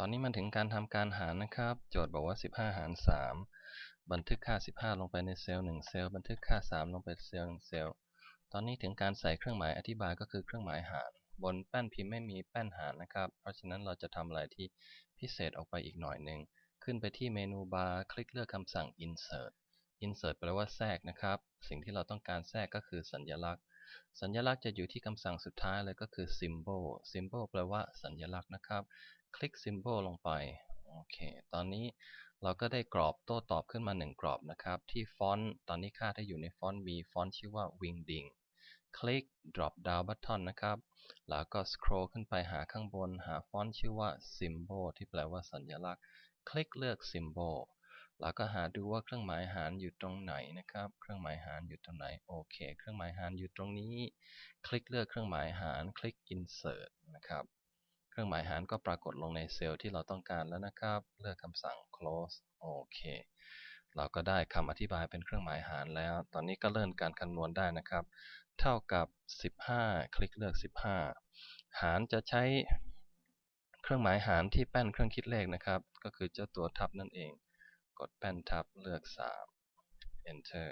ตอนนี้มันถึงการทำการหารนะครับ โจทย์บอกว่า 15 หาร 3 บันทึกค่า 15 ลงไปในเซลล์1เซลล์ บันทึกค่า 3 ลงไปเซลล์1เซลล์ ตอนนี้ถึงการใส่เครื่องหมายอธิบายก็คือเครื่องหมายหาร บนแป้นพิมพ์ไม่มีแป้นหารนะครับ เพราะฉะนั้นเราจะทำอะไรที่พิเศษออกไปอีกหน่อยหนึ่ง ขึ้นไปที่เมนูบาร์ คลิกเลือกคำสั่ง insert insert แปลว่าแทรกนะครับ สิ่งที่เราต้องการแทรกก็คือสัญลักษณ์ สัญลักษณ์จะอยู่ที่คำสั่งสุดท้ายเลยก็คือ symbol symbol แปลว่าสัญลักษณ์นะครับ คลิก symbol ลงไป โอเค ตอนนี้เราก็ได้กรอบโต้ตอบขึ้นมา 1 กรอบนะครับ ที่ฟอนต์ ตอนนี้ค่าได้อยู่ในฟอนต์ V ฟอนต์ชื่อว่า Wingding คลิก drop down button นะครับ แล้วก็ scroll ขึ้นไปหาข้างบน หาฟอนต์ชื่อว่า symbol ที่แปลว่าสัญลักษณ์ คลิกเลือก symbol แล้วก็หาดูว่าเครื่องหมายหารอยู่ตรงไหนนะครับ เครื่องหมายหารอยู่ตรงไหน โอเค เครื่องหมายหารอยู่ตรงนี้ คลิกเลือกเครื่องหมายหาร คลิก insert นะครับ เครื่องหมายหารก็ปรากฏลงในเซลล์ที่เราต้องการแล้วนะครับ เลือกคำสั่ง close โอเค เราก็ได้คำอธิบายเป็นเครื่องหมายหารแล้ว ตอนนี้ก็เริ่มการคำนวณได้นะครับ เท่ากับ 15 คลิกเลือก 15 หารจะใช้เครื่องหมายหารที่แป้นเครื่องคิดเลขนะครับ ก็คือเจ้าตัวทับนั่นเอง กดแป้นทับเลือก 3 enter